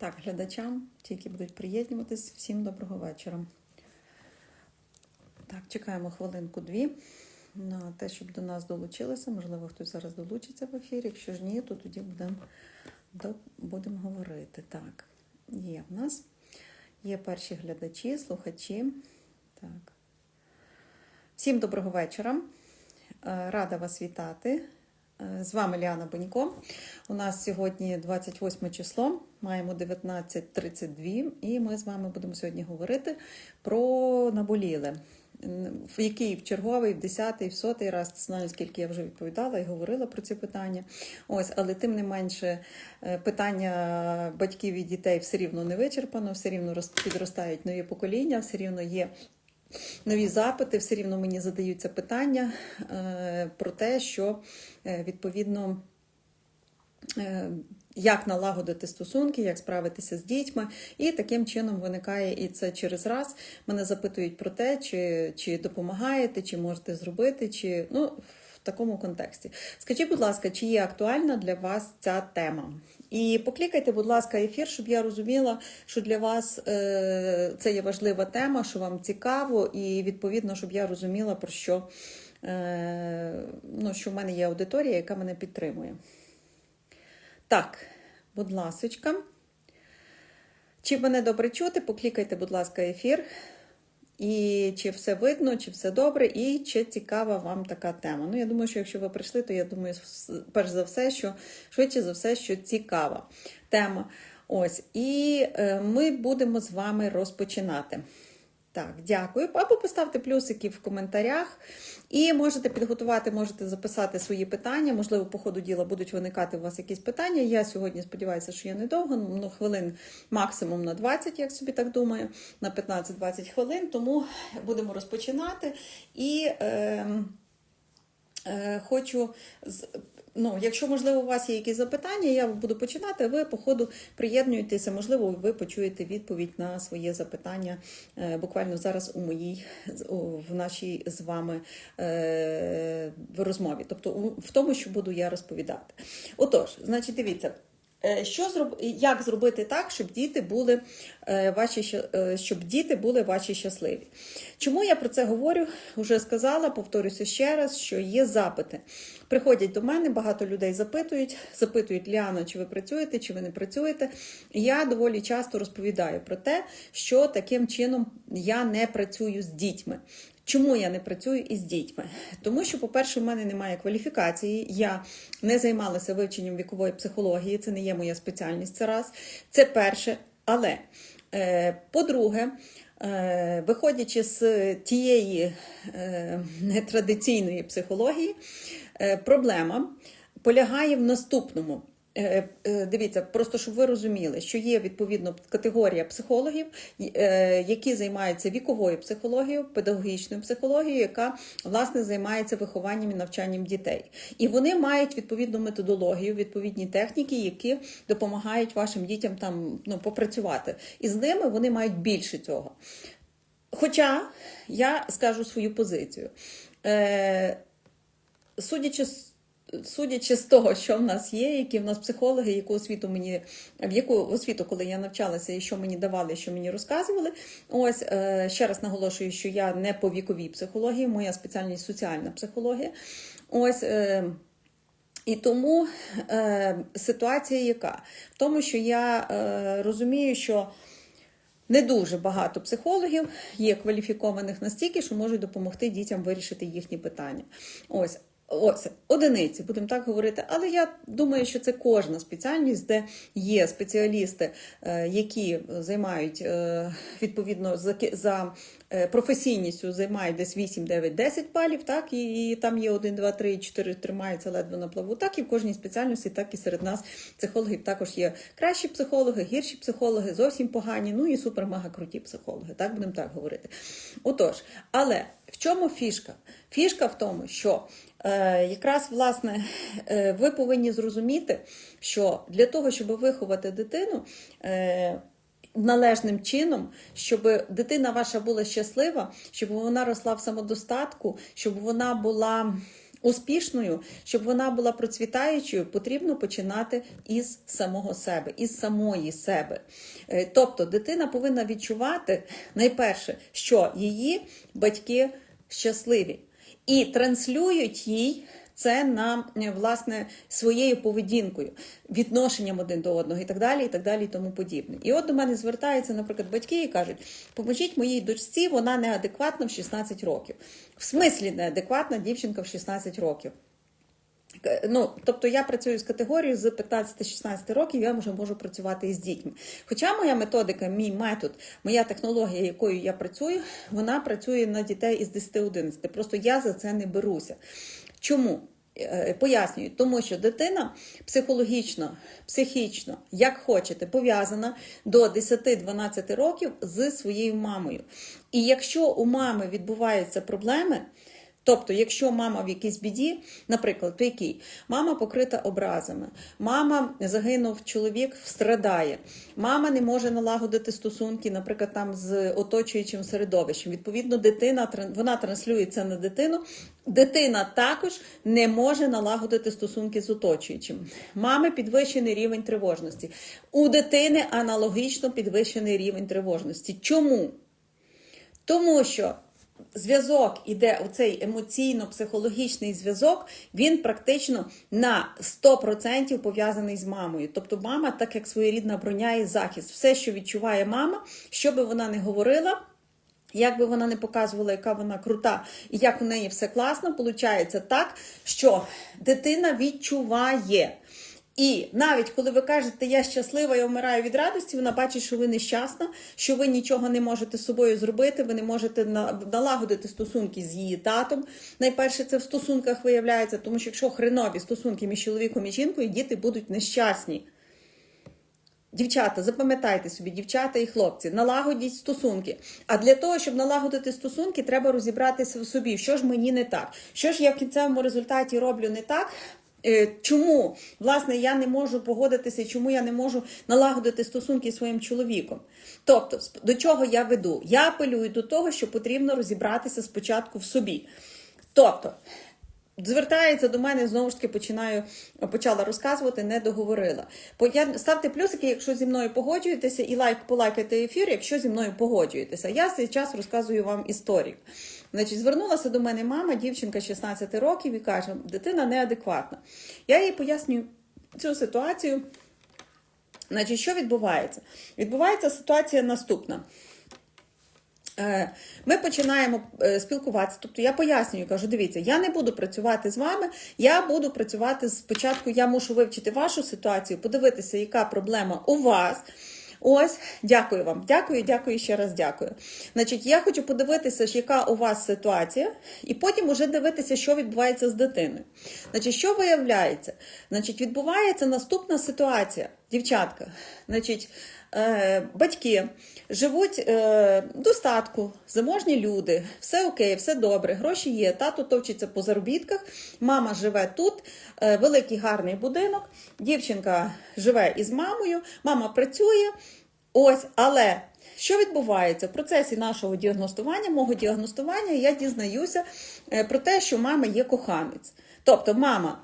Так, глядачам, ті, які будуть приєднуватись, всім доброго вечора. Так, чекаємо хвилинку-дві на те, щоб до нас долучилися. Можливо, хтось зараз долучиться в ефір. Якщо ж ні, то тоді будемо будемо говорити. Так, є в нас. Є перші глядачі, слухачі. Так. Всім доброго вечора. Е, Рада вас вітати. Е, З вами Ліана Бонько. У нас сьогодні 28 число, маємо 19.32, і ми з вами будемо сьогодні говорити про наболіле. В який в черговий, в 10-й, в сотий раз, знаю, скільки я вже відповідала і говорила про ці питання. Ось, але тим не менше, е, питання батьків і дітей все рівно не вичерпано, все рівно підростають нові покоління, все рівно є нові запити, все рівно мені задаються питання е, про те, що е, відповідно. Е, Як налагодити стосунки, як справитися з дітьми, і таким чином виникає і це через раз. Мене запитують про те, чи, чи допомагаєте, чи можете зробити, чи ну в такому контексті. Скажіть, будь ласка, чи є актуальна для вас ця тема? І поклікайте, будь ласка, ефір, щоб я розуміла, що для вас е, це є важлива тема, що вам цікаво, і відповідно, щоб я розуміла, про що, е, ну, що в мене є аудиторія, яка мене підтримує. Так, будь ласочка. Чи мене добре чути? Поклікайте, будь ласка, ефір. І чи все видно, чи все добре, і чи цікава вам така тема. Ну, я думаю, що якщо ви прийшли, то я думаю, перш за все, що швидше за все, що цікава тема. Ось, і е, ми будемо з вами розпочинати. Так, дякую. Або поставте плюсики в коментарях. І можете підготувати, можете записати свої питання. Можливо, по ходу діла будуть виникати у вас якісь питання. Я сьогодні сподіваюся, що я недовго, ну хвилин максимум на 20, як собі так думаю, на 15-20 хвилин. Тому будемо розпочинати. І е, е, хочу. Ну, якщо, можливо, у вас є якісь запитання, я буду починати, ви по ходу приєднуєтеся, можливо, ви почуєте відповідь на своє запитання е, буквально зараз у моїй в нашій з вами е, в розмові, тобто в тому, що буду я розповідати. Отож, значить, дивіться. Е, Що зроб... як зробити так, щоб діти були е, ваші е, щоб діти були ваші щасливі? Чому я про це говорю? Уже сказала, повторюся ще раз, що є запити. Приходять до мене, багато людей запитують, запитують Ліана, чи ви працюєте, чи ви не працюєте. Я доволі часто розповідаю про те, що таким чином я не працюю з дітьми. Чому я не працюю із дітьми? Тому що, по-перше, в мене немає кваліфікації, я не займалася вивченням вікової психології, це не є моя спеціальність. Це раз. Це перше. Але, е, по-друге, е, виходячи з тієї е, нетрадиційної психології, проблема полягає в наступному. Е, е, Дивіться, просто щоб ви розуміли, що є відповідно категорія психологів, е, які займаються віковою психологією, педагогічною психологією, яка власне займається вихованням і навчанням дітей. І вони мають відповідну методологію, відповідні техніки, які допомагають вашим дітям там ну, попрацювати. І з ними вони мають більше цього. Хоча я скажу свою позицію. Е, судячи з Судячи з того, що в нас є, які в нас психологи, яку освіту мені в яку освіту, коли я навчалася, і що мені давали, що мені розказували. Ось е, ще раз наголошую, що я не по віковій психології, моя спеціальність соціальна психологія. Ось. Е, і тому е, ситуація яка? В тому, що я розумію, що не дуже багато психологів є кваліфікованих настільки, що можуть допомогти дітям вирішити їхні питання. Ось. Ось одиниці, будемо так говорити. Але я думаю, що це кожна спеціальність, де є спеціалісти, е, які займають е, відповідно за, е, професійністю, займають десь 8, 9, 10 балів, так і, і там є 1, 2, 3, 4 тримаються ледве на плаву. Так і в кожній спеціальності, так і серед нас психологів також є кращі психологи, гірші психологи, зовсім погані, ну і супер-мега круті психологи. Так будемо так говорити. Отож, але в чому фішка? Фішка в тому, що якраз власне е, ви повинні зрозуміти, що для того, щоб виховати дитину. Е, Належним чином, щоб дитина ваша була щаслива, щоб вона росла в самодостатку, щоб вона була успішною, щоб вона була процвітаючою, потрібно починати із самого себе, із самої себе. Е, Тобто дитина повинна відчувати найперше, що її батьки щасливі і транслюють їй. Це на е, власне своєю поведінкою, відношенням один до одного і так далі, і так далі, і тому подібне. І от до мене звертаються, наприклад, батьки і кажуть: поможіть моїй дочці, вона неадекватна в 16 років. В смислі неадекватна дівчинка в 16 років. Е, Ну, тобто я працюю з категорією з 15-16 років, я вже можу працювати із дітьми. Хоча моя методика, мій метод, моя технологія, якою я працюю, вона працює на дітей із 10-11. Просто я за це не беруся. Чому? Е, Пояснюю, тому що дитина психологічно, психічно, як хочете, пов'язана до 10-12 років з своєю мамою. І якщо у мами відбуваються проблеми, Тобто, якщо мама в якійсь біді, наприклад, в якій мама покрита образами, мама загинув чоловік, страдає, мама не може налагодити стосунки, наприклад, там з оточуючим середовищем. Відповідно, дитина вона транслюється на дитину. Дитина також не може налагодити стосунки з оточуючим. Мами підвищений рівень тривожності. У дитини аналогічно підвищений рівень тривожності. Чому? Тому що зв'язок іде, оцей емоційно-психологічний зв'язок, він практично на 100% пов'язаний з мамою. Тобто мама, так як своєрідна броня і захист, все, що відчуває мама, що би вона не говорила. Як би вона не показувала, яка вона крута і як у неї все класно, виходить так, що дитина відчуває. І навіть коли ви кажете, я щаслива, я вмираю від радості, вона бачить, що ви нещасна, що ви нічого не можете з собою зробити, ви не можете налагодити стосунки з її татом. Найперше це в стосунках виявляється, тому що якщо хренові стосунки між чоловіком і жінкою, діти будуть нещасні. Дівчата, запам'ятайте собі, дівчата і хлопці, налагодіть стосунки. А для того, щоб налагодити стосунки, треба розібратися в собі, що ж мені не так, що ж я в кінцевому результаті роблю не так. Е, чому власне я не можу погодитися, чому я не можу налагодити стосунки зі своїм чоловіком? Тобто, до чого я веду? Я апелюю до того, що потрібно розібратися спочатку в собі. Тобто, звертається до мене, знову ж таки починаю, почала розказувати, не договорила. Ставте плюсики, якщо зі мною погоджуєтеся, і лайк полайкайте ефір, якщо зі мною погоджуєтеся. Я цей час розказую вам історію. Значить, звернулася до мене мама, дівчинка 16 років, і каже, дитина неадекватна. Я їй пояснюю цю ситуацію. Значить, що відбувається? Відбувається ситуація наступна. Е, ми починаємо е, спілкуватися. Тобто я пояснюю, кажу, дивіться, я не буду працювати з вами, я буду працювати спочатку, я мушу вивчити вашу ситуацію, подивитися, яка проблема у вас. Ось, дякую вам. Дякую, дякую ще раз дякую. Значить, я хочу подивитися, яка у вас ситуація, і потім уже дивитися, що відбувається з дитиною. Значить, що виявляється? Значить, відбувається наступна ситуація, дівчатка. Значить, е, батьки живуть е, достатку, заможні люди, все окей, все добре, гроші є, тато товчиться по заробітках, мама живе тут, е, великий гарний будинок, дівчинка живе із мамою, мама працює. Ось, але що відбувається в процесі нашого діагностування, мого діагностування, я дізнаюся е, про те, що мама є коханець. Тобто, мама,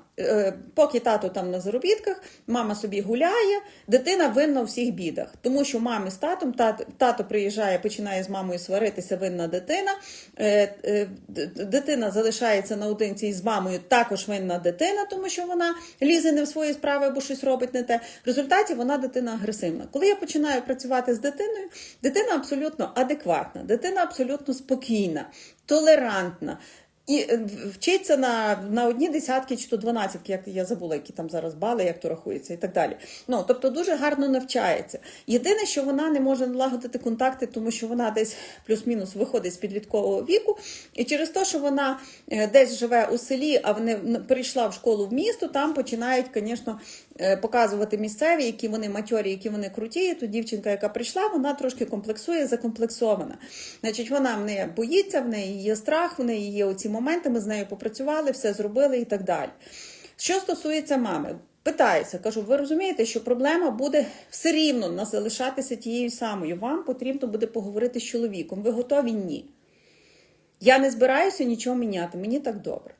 поки тато там на заробітках, мама собі гуляє, дитина винна у всіх бідах. Тому що мами з татом, тато, тато приїжджає, починає з мамою сваритися, винна дитина. Е, е, дитина залишається наодинці з мамою, також винна дитина, тому що вона лізе не в свої справи або щось робить не те. В результаті вона дитина агресивна. Коли я починаю працювати з дитиною, дитина абсолютно адекватна, дитина абсолютно спокійна, толерантна. І е, вчиться на на одні десятки чи то дванадцятки, як я забула, які там зараз бали, як то рахується, і так далі. Ну тобто дуже гарно навчається. Єдине, що вона не може налагодити контакти, тому що вона десь плюс-мінус виходить з підліткового віку, і через те, що вона е, десь живе у селі, а не прийшла в школу в місто, там починають, звісно, показувати місцеві, які вони матьорі, які вони круті. Тут дівчинка, яка прийшла, вона трошки комплексує, закомплексована. Значить, вона в неї боїться, в неї є страх, в неї є оці моменти, ми з нею попрацювали, все зробили і так далі. Що стосується мами, питаюся, кажу, ви розумієте, що проблема буде все рівно залишатися тією самою. Вам потрібно буде поговорити з чоловіком. Ви готові? Ні. Я не збираюся нічого міняти, мені так добре.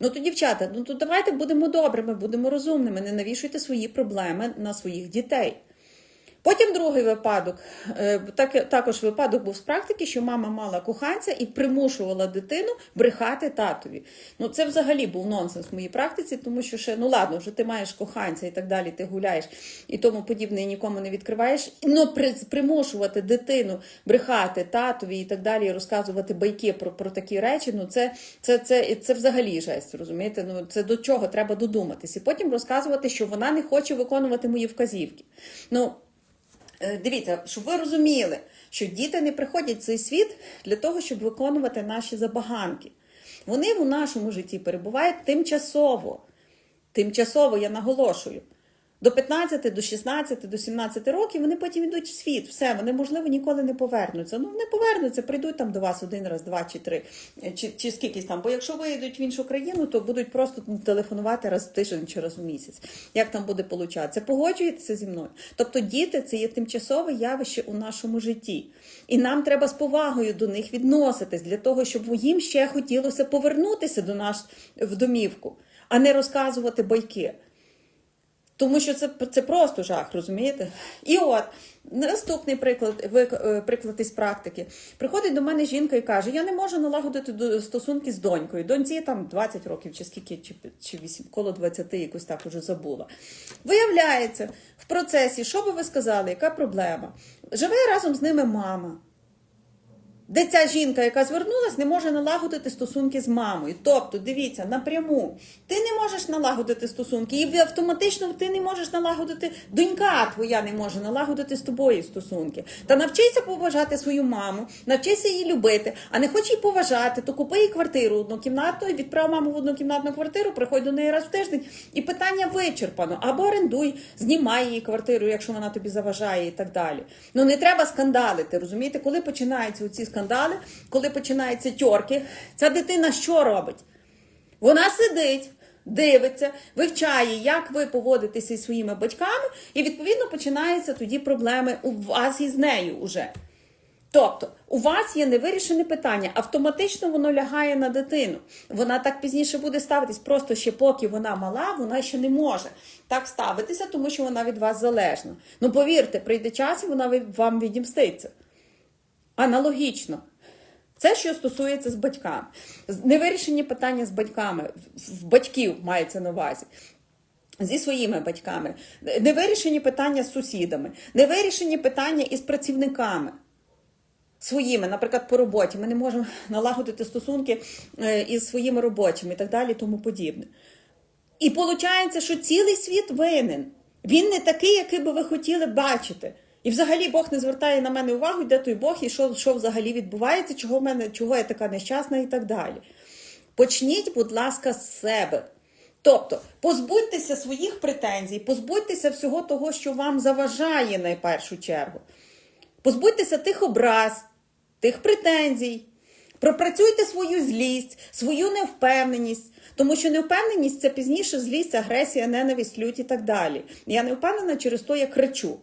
Ну то, дівчата, ну то давайте будемо добрими, будемо розумними, не навішуйте свої проблеми на своїх дітей. Потім другий випадок, е, так, також випадок був з практики, що мама мала коханця і примушувала дитину брехати татові. Ну це взагалі був нонсенс в моїй практиці, тому що ще ну ладно, вже ти маєш коханця і так далі, ти гуляєш і тому подібне, нікому не відкриваєш. Ну при, примушувати дитину брехати татові і так далі, і розказувати байки про, про такі речі. Ну це, це, це, це взагалі жесть, розумієте? Ну це до чого треба додуматись. І потім розказувати, що вона не хоче виконувати мої вказівки. Ну. Е, Дивіться, щоб ви розуміли, що діти не приходять в цей світ для того, щоб виконувати наші забаганки. Вони в нашому житті перебувають тимчасово. Тимчасово, я наголошую. До 15, до 16, до 17 років вони потім йдуть в світ. Все, вони, можливо, ніколи не повернуться. Ну, не повернуться, прийдуть там до вас один раз, два чи три, чи, чи скількись там. Бо якщо виїдуть в іншу країну, то будуть просто телефонувати раз в тиждень чи раз в місяць. Як там буде получатися? Погоджуєтеся зі мною? Тобто діти це є тимчасове явище у нашому житті. І нам треба з повагою до них відноситись для того, щоб їм ще хотілося повернутися до нас в домівку, а не розказувати байки. Тому що це, це просто жах, розумієте? І от наступний приклад, е, приклад із практики. Приходить до мене жінка і каже: Я не можу налагодити стосунки з донькою. Доньці там 20 років, чи скільки, чи, чи 8, коло 20, якось так уже забула. Виявляється, в процесі, що би ви сказали, яка проблема? Живе разом з ними мама. Де ця жінка, яка звернулась, не може налагодити стосунки з мамою. Тобто, дивіться, напряму, ти не можеш налагодити стосунки, і автоматично ти не можеш налагодити, донька твоя не може налагодити з тобою стосунки. Та навчися поважати свою маму, навчися її любити, а не хочеш її поважати, то купи їй квартиру однокімнатну і відправ маму в однокімнатну квартиру, приходь до неї раз в тиждень, і питання вичерпано. Або орендуй, знімай її квартиру, якщо вона тобі заважає, і так далі. Ну не треба скандалити, розумієте, коли починаються ці скандали, коли починаються тьорки, ця дитина що робить? Вона сидить, дивиться, вивчає, як ви поводитеся зі своїми батьками, і відповідно починаються тоді проблеми у вас із нею уже. Тобто, у вас є невирішене питання, автоматично воно лягає на дитину. Вона так пізніше буде ставитись, просто ще поки вона мала, вона ще не може так ставитися, тому що вона від вас залежна. Ну повірте, прийде час і вона вам відімститься. Аналогічно. Це що стосується з батьками. Невирішені питання з батьками, в- батьків мається на увазі. Зі своїми батьками, невирішені питання з сусідами, невирішені питання із працівниками своїми, наприклад, по роботі. Ми не можемо налагодити стосунки е, із своїми робочими і так далі, тому подібне. І виходить, що цілий світ винен. Він не такий, який би ви хотіли бачити. І взагалі Бог не звертає на мене увагу, де той Бог і що, що взагалі відбувається, чого, в мене, чого я така нещасна і так далі. Почніть, будь ласка, з себе. Тобто, позбудьтеся своїх претензій, позбудьтеся всього того, що вам заважає найпершу чергу. Позбудьтеся тих образ, тих претензій. Пропрацюйте свою злість, свою невпевненість, тому що невпевненість це пізніше злість, агресія, ненависть, лють і так далі. Я не впевнена, через то я кричу.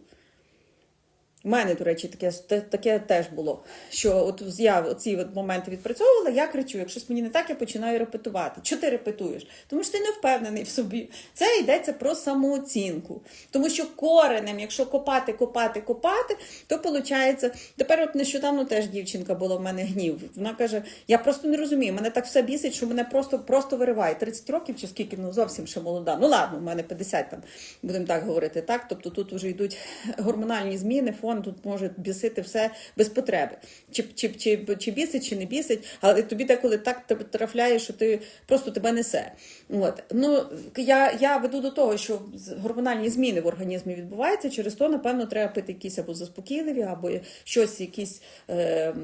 У мене, до речі, таке, таке теж було. Що от я ці от моменти відпрацьовувала, я кричу. Якщо щось мені не так, я починаю репетувати. Що ти репетуєш? Тому що ти не впевнений в собі. Це йдеться про самооцінку. Тому що коренем, якщо копати, копати, копати, то виходить. Тепер, от нещодавно теж дівчинка була в мене гнів. Вона каже: я просто не розумію, мене так все бісить, що мене просто просто вириває. 30 років чи скільки, ну зовсім ще молода. Ну ладно, в мене 50 там, будемо так говорити. Так, тобто тут вже йдуть гормональні зміни, фон тут може бісити все без потреби. Чи, чи, чи, чи бісить, чи не бісить, але тобі деколи так трафляє, що ти просто тебе несе. От. Ну, я, я веду до того, що гормональні зміни в організмі відбуваються, через то, напевно, треба пити якісь або заспокійливі, або щось, якісь е,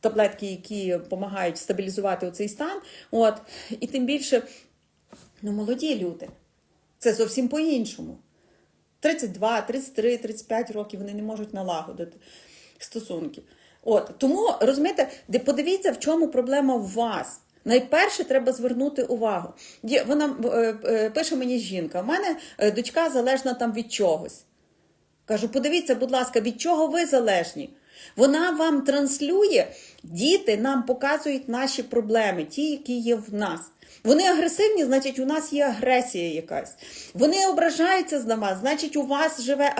таблетки, які допомагають стабілізувати оцей стан. От. І тим більше, ну, молоді люди. Це зовсім по-іншому. 32, 33, 35 років вони не можуть налагодити стосунки. От тому розумієте, де подивіться, в чому проблема в вас. Найперше треба звернути увагу. Вона е, е, пише мені жінка: в мене е, дочка залежна там від чогось. Кажу, подивіться, будь ласка, від чого ви залежні? Вона вам транслює, діти нам показують наші проблеми, ті, які є в нас. Вони агресивні, значить, у нас є агресія якась. Вони ображаються на вас, значить, у вас живе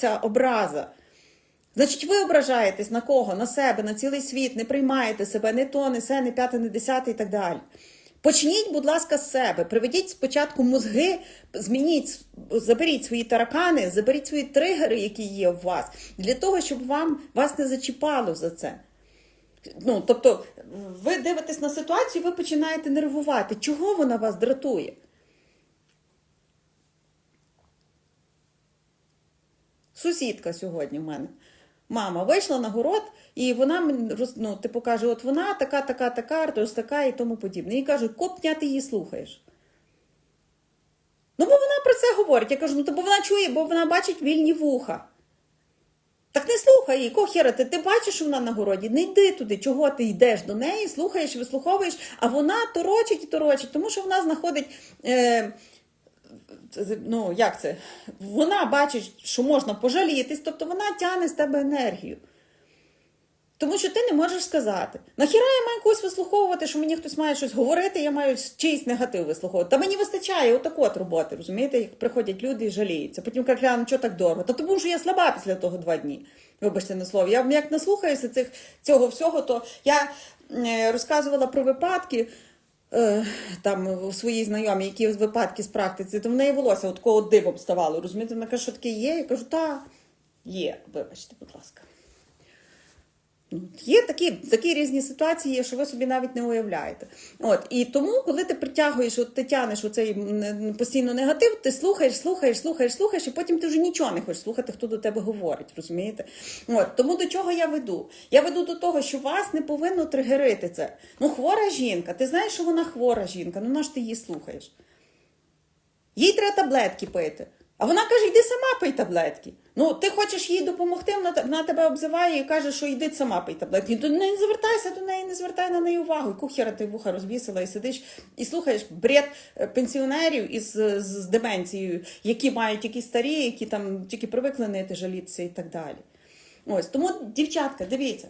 ця образа. Значить, ви ображаєтесь на кого? На себе, на цілий світ, не приймаєте себе, не то, не се, не п'яте, не десяте і так далі. Почніть, будь ласка, з себе. Приведіть спочатку мозги, змініть, заберіть свої таракани, заберіть свої тригери, які є у вас, для того, щоб вам вас не зачіпало за це. Ну, тобто, ви дивитесь на ситуацію, ви починаєте нервувати. Чого вона вас дратує? Сусідка сьогодні в мене. Мама вийшла на город, і вона ну, типу каже: от вона така, така, така, ось така і тому подібне. І каже, копня, ти її слухаєш. Ну, бо вона про це говорить. Я кажу, ну то бо вона чує, бо вона бачить вільні вуха. Так не слухай її, кохера, ти, ти бачиш, що вона на городі, не йди туди, чого ти йдеш до неї, слухаєш, вислуховуєш, а вона торочить і торочить, тому що вона знаходить. Е, ну, як це? Вона бачить, що можна пожалітись, тобто вона тягне з тебе енергію. Тому що ти не можеш сказати, нахіра я маю когось вислуховувати, що мені хтось має щось говорити, я маю чийсь негатив вислуховувати. Та мені вистачає отак от роботи, розумієте, як приходять люди і жаліються. Потім кажуть, «Ля, ну чого так дорого? Та тому що я слаба після того два дні. Вибачте на слово. Я як наслухаюся цих, цього всього, то я е, розказувала про випадки. е, Там у своїй знайомій, які випадки з практиці, то в неї волосся от кого дибом ставало. Розумієте, вона каже, що таке є? Я кажу, та є, вибачте, будь ласка. Є такі, такі різні ситуації, що ви собі навіть не уявляєте. От, і тому, коли ти притягуєш, от ти тянеш оцей м, постійно негатив, ти слухаєш, слухаєш, слухаєш, слухаєш, і потім ти вже нічого не хочеш слухати, хто до тебе говорить, розумієте? От, тому до чого я веду? Я веду до того, що вас не повинно тригерити це. Ну, хвора жінка, ти знаєш, що вона хвора жінка, ну на ж ти її слухаєш? Їй треба таблетки пити. А вона каже, йди сама пий таблетки. Ну, ти хочеш їй допомогти, вона, вона тебе обзиває і каже, що йди сама пий таблетки. То не звертайся до неї, не звертай на неї увагу. Яку хера ти вуха розвісила і сидиш і слухаєш бред е, пенсіонерів із з деменцією, які мають які старі, які там тільки привикли нити, жалітися і так далі. Ось тому, дівчатка, дивіться,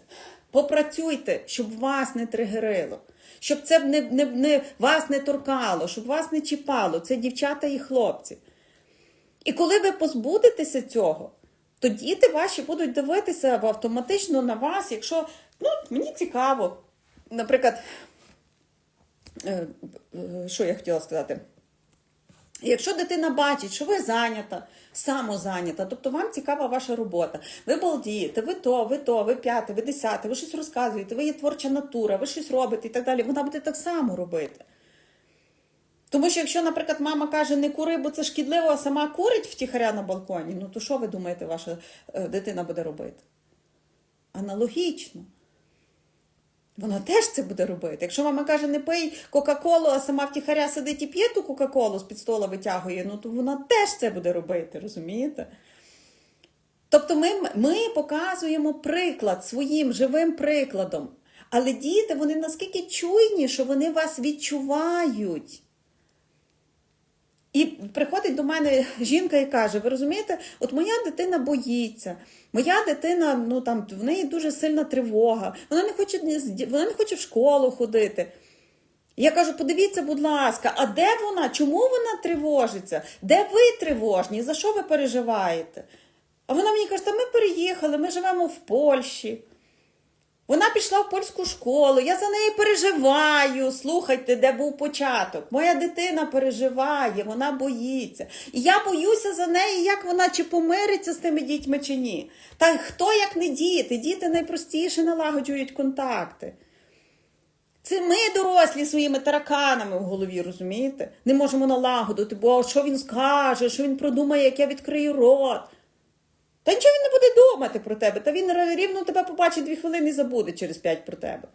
попрацюйте, щоб вас не тригерило, щоб це не, не, не вас не торкало, щоб вас не чіпало. Це дівчата і хлопці. І коли ви позбудетеся цього, то діти ваші будуть дивитися автоматично на вас, якщо ну, мені цікаво. Наприклад, е, е, що я хотіла сказати? Якщо дитина бачить, що ви зайнята, самозайнята, тобто вам цікава ваша робота, ви балдієте, ви то, ви то, ви п'яте, ви десяте, ви щось розказуєте, ви є творча натура, ви щось робите і так далі, вона буде так само робити. Тому що якщо, наприклад, мама каже, не кури, бо це шкідливо, а сама курить втіхаря на балконі, ну то що ви думаєте, ваша е, дитина буде робити? Аналогічно. Вона теж це буде робити. Якщо мама каже, не пий Кока-Колу, а сама втіхаря сидить і п'є ту Кока-Колу з-під стола витягує, ну то вона теж це буде робити, розумієте? Тобто ми, ми показуємо приклад своїм живим прикладом. Але діти, вони наскільки чуйні, що вони вас відчувають. І приходить до мене жінка і каже: ви розумієте, от моя дитина боїться, моя дитина, ну там в неї дуже сильна тривога, вона не хоче, вона не хоче в школу ходити. Я кажу, подивіться, будь ласка, а де вона? Чому вона тривожиться? Де ви тривожні? За що ви переживаєте? А вона мені каже, та ми переїхали, ми живемо в Польщі. Вона пішла в польську школу, я за неї переживаю. Слухайте, де був початок. Моя дитина переживає, вона боїться. І я боюся за неї, як вона чи помириться з тими дітьми, чи ні. Та хто як не діти? Діти найпростіше налагоджують контакти. Це ми дорослі своїми тараканами в голові, розумієте? Не можемо налагодити, бо що він скаже, що він продумає, як я відкрию рот. Та нічого він не буде думати про тебе, та він рівно тебе побачить дві хвилини і забуде через п'ять про тебе.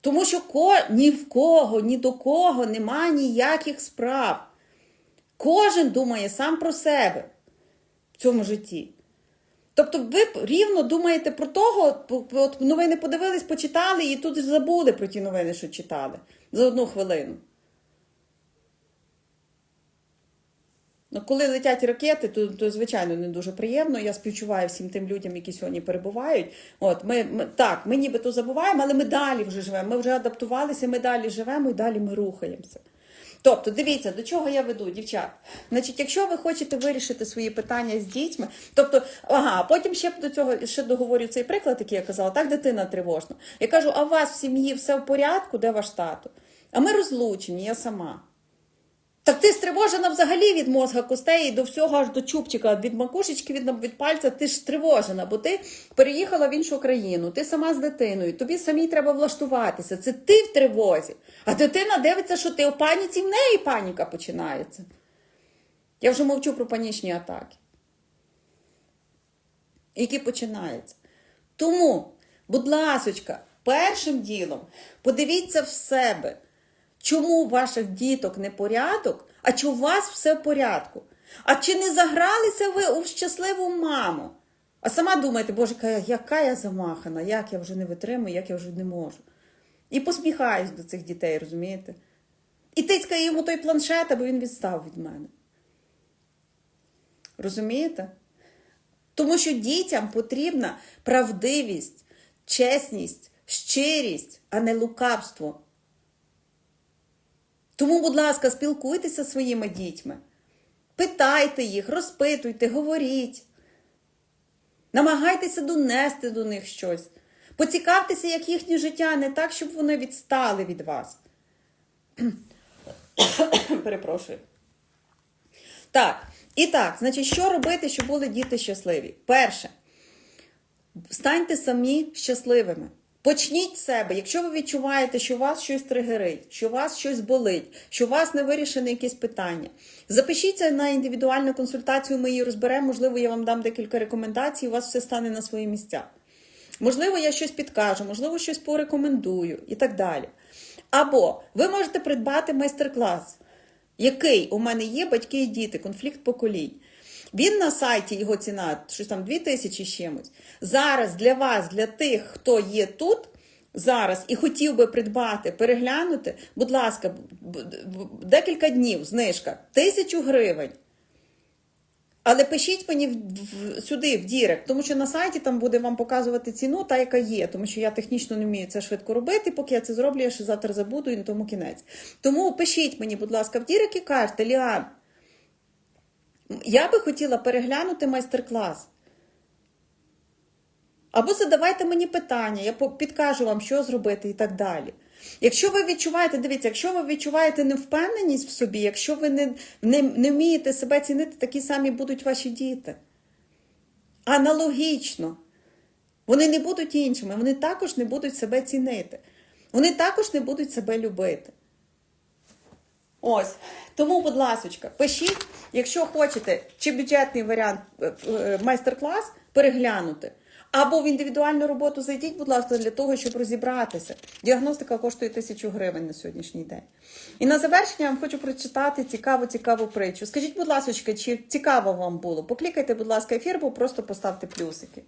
Тому що ко, ні в кого, ні до кого нема ніяких справ. Кожен думає сам про себе в цьому житті. Тобто ви рівно думаєте про того, от новини подивились, почитали і тут забули про ті новини, що читали за одну хвилину. Коли летять ракети, то, то звичайно не дуже приємно. Я співчуваю всім тим людям, які сьогодні перебувають. От ми, ми так, ми нібито забуваємо, але ми далі вже живемо. Ми вже адаптувалися, ми далі живемо і далі ми рухаємося. Тобто, дивіться, до чого я веду, дівчат. Значить, якщо ви хочете вирішити свої питання з дітьми, тобто, ага, потім ще до цього ще договорю цей приклад, який я казала, так дитина тривожна. Я кажу, а у вас в сім'ї все в порядку, де ваш тато? А ми розлучені, я сама. Так ти стривожена взагалі від мозга костей до всього аж до чубчика, від макушечки, від, від пальця. Ти ж стривожена, бо ти переїхала в іншу країну, ти сама з дитиною, тобі самій треба влаштуватися. Це ти в тривозі. А дитина дивиться, що ти в паніці, в неї паніка починається. Я вже мовчу про панічні атаки, які починаються. Тому, будь ласочка, першим ділом подивіться в себе. Чому у ваших діток не порядок, а чи у вас все в порядку? А чи не загралися ви у щасливу маму? А сама думаєте, боже, яка, я замахана, як я вже не витримую, як я вже не можу. І посміхаюсь до цих дітей, розумієте? І тицькає йому той планшет, аби він відстав від мене. Розумієте? Тому що дітям потрібна правдивість, чесність, щирість, а не лукавство. Тому, будь ласка, спілкуйтеся зі своїми дітьми. Питайте їх, розпитуйте, говоріть. Намагайтеся донести до них щось. Поцікавтеся, як їхнє життя, не так, щоб вони відстали від вас. Перепрошую. Так, і так, значить, що робити, щоб були діти щасливі? Перше, станьте самі щасливими. Почніть з себе, якщо ви відчуваєте, що у вас щось тригерить, що у вас щось болить, що у вас не вирішене якесь питання. Запишіться на індивідуальну консультацію, ми її розберемо. Можливо, я вам дам декілька рекомендацій, у вас все стане на свої місця. Можливо, я щось підкажу, можливо, щось порекомендую і так далі. Або ви можете придбати майстер-клас, який у мене є батьки і діти, конфлікт поколінь. Він на сайті, його ціна, щось там 2000 з чимось. Зараз для вас, для тих, хто є тут зараз і хотів би придбати, переглянути, будь ласка, декілька днів знижка, тисячу гривень. Але пишіть мені в, в, сюди, в Дірект, тому що на сайті там буде вам показувати ціну, та яка є, тому що я технічно не вмію це швидко робити. Поки я це зроблю, я ще завтра забуду і на тому кінець. Тому пишіть мені, будь ласка, в Дірект і кажете, Ліан, я би хотіла переглянути майстер-клас. Або задавайте мені питання, я підкажу вам, що зробити і так далі. Якщо ви відчуваєте, дивіться, якщо ви відчуваєте невпевненість в собі, якщо ви не, не, не вмієте себе цінити, такі самі будуть ваші діти. Аналогічно. Вони не будуть іншими, вони також не будуть себе цінити. Вони також не будуть себе любити. Ось. Тому, будь ласка, пишіть, якщо хочете, чи бюджетний варіант майстер-клас переглянути. Або в індивідуальну роботу зайдіть, будь ласка, для того, щоб розібратися. Діагностика коштує тисячу гривень на сьогоднішній день. І на завершення я вам хочу прочитати цікаву, цікаву притчу. Скажіть, будь ласка, чи цікаво вам було? Поклікайте, будь ласка, ефір, або просто поставте плюсики.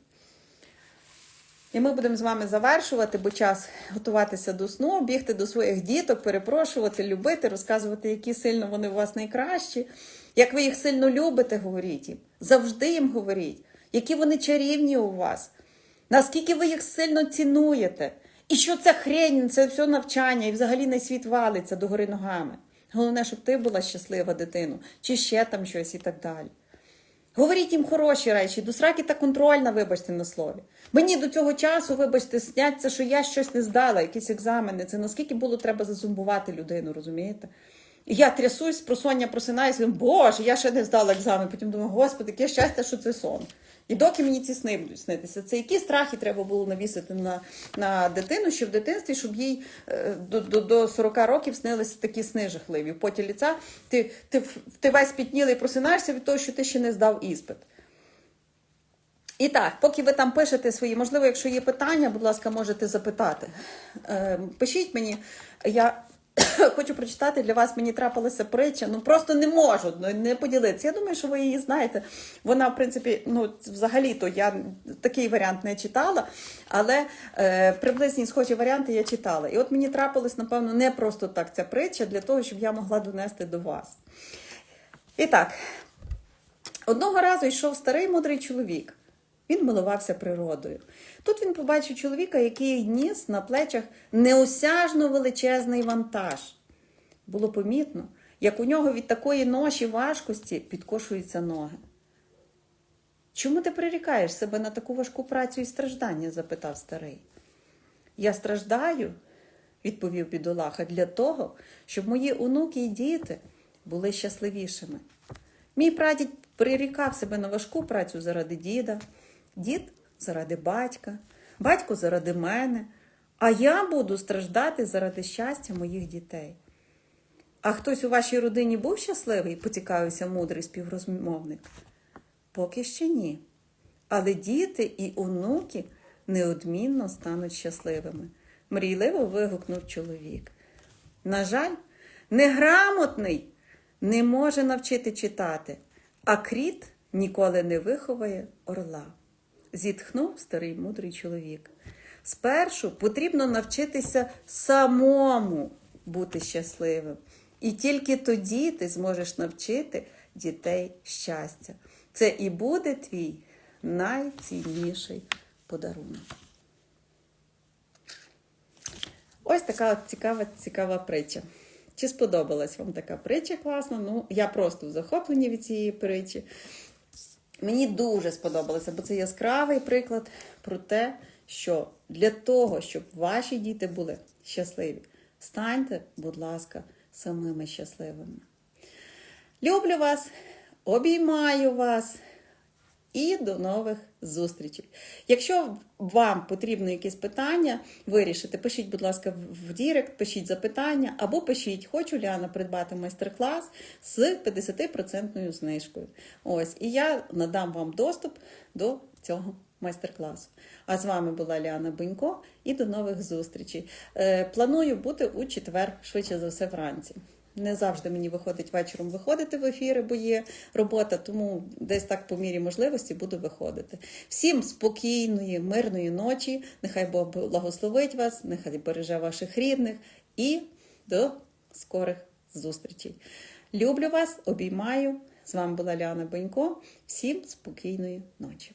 І ми будемо з вами завершувати, бо час готуватися до сну, бігти до своїх діток, перепрошувати, любити, розказувати, які сильно вони у вас найкращі. Як ви їх сильно любите, говоріть їм. Завжди їм говоріть, які вони чарівні у вас, наскільки ви їх сильно цінуєте. І що це хрень, це все навчання, і взагалі на світ валиться догори ногами. Головне, щоб ти була щаслива дитину, чи ще там щось і так далі. Говоріть їм хороші речі, до сраки та контрольна, вибачте на слові. Мені до цього часу, вибачте, сняться, що я щось не здала, якісь екзамени. Це наскільки було треба зазумбувати людину, розумієте? Я трясусь, просоння просинаюся, боже, я ще не здала екзамен. Потім думаю, господи, яке щастя, що це сон. І доки мені ці сни будуть снитися, це які страхи треба було навісити на на дитину, що в дитинстві, щоб їй е, до до, до 40 років снилися такі сни жахливі. В поті ліца ти, ти, ти весь пітнілий просинаєшся від того, що ти ще не здав іспит. І так, поки ви там пишете свої, можливо, якщо є питання, будь ласка, можете запитати. Е, Пишіть мені, я хочу прочитати для вас, мені трапилася притча, ну просто не можу ну, не поділитися. Я думаю, що ви її знаєте. Вона, в принципі, ну, взагалі-то я такий варіант не читала, але е, приблизні схожі варіанти я читала. І от мені трапилась, напевно, не просто так ця притча, для того, щоб я могла донести до вас. І так. Одного разу йшов старий мудрий чоловік. Він милувався природою. Тут він побачив чоловіка, який ніс на плечах неосяжно величезний вантаж. Було помітно, як у нього від такої ноші важкості підкошуються ноги. Чому ти прирікаєш себе на таку важку працю і страждання? запитав старий. Я страждаю, відповів бідолаха, для того, щоб мої онуки і діти були щасливішими. Мій прадід прирікав себе на важку працю заради діда, дід заради батька, батько заради мене, а я буду страждати заради щастя моїх дітей. А хтось у вашій родині був щасливий? поцікавився мудрий співрозмовник. Поки ще ні. Але діти і онуки неодмінно стануть щасливими, мрійливо вигукнув чоловік. На жаль, неграмотний не може навчити читати, а кріт ніколи не виховає орла. Зітхнув старий мудрий чоловік. Спершу потрібно навчитися самому бути щасливим. І тільки тоді ти зможеш навчити дітей щастя. Це і буде твій найцінніший подарунок. Ось така цікава, цікава притча. Чи сподобалась вам така притча класна? Ну, я просто в захопленні від цієї притчі. Мені дуже сподобалося, бо це яскравий приклад про те, що для того, щоб ваші діти були щасливі, станьте, будь ласка, самими щасливими. Люблю вас, обіймаю вас і до нових зустрічей. Якщо вам потрібно якісь питання вирішити, пишіть, будь ласка, в- Дірект, пишіть запитання, або пишіть, хочу Ліана придбати майстер-клас з 50% знижкою. Ось, і я надам вам доступ до цього майстер-класу. А з вами була Ліана Бенько і до нових зустрічей. Е, планую бути у четвер, швидше за все, вранці. Не завжди мені виходить вечором виходити в ефіри, бо є робота, тому десь так по мірі можливості буду виходити. Всім спокійної, мирної ночі. Нехай Бог благословить вас, нехай береже ваших рідних і до скорих зустрічей. Люблю вас, обіймаю. З вами була Ліана Бенько. Всім спокійної ночі.